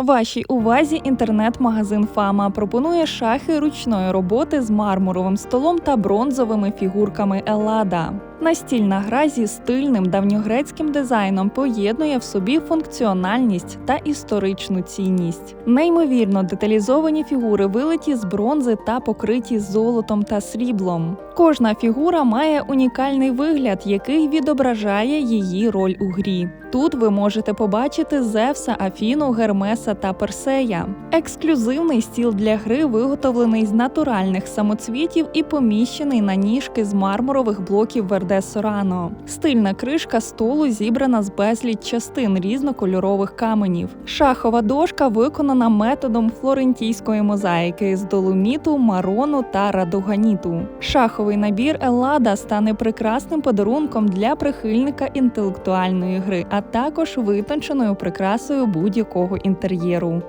Вашій увазі інтернет-магазин Фама пропонує шахи ручної роботи з мармуровим столом та бронзовими фігурками Елада. Настільна гра зі стильним давньогрецьким дизайном поєднує в собі функціональність та історичну цінність. Неймовірно деталізовані фігури вилиті з бронзи та покриті золотом та сріблом. Кожна фігура має унікальний вигляд, який відображає її роль у грі. Тут ви можете побачити Зевса, Афіну, Гермеса та Персея. Ексклюзивний стіл для гри виготовлений з натуральних самоцвітів і поміщений на ніжки з мармурових блоків Верде Сорано. Стильна кришка столу зібрана з безліч частин різнокольорових каменів. Шахова дошка виконана методом флорентійської мозаїки з доломіту, марону та радоганіту. Шаховий набір Еллада стане прекрасним подарунком для прихильника інтелектуальної гри, а також витонченою прикрасою будь-якого інтер'єру.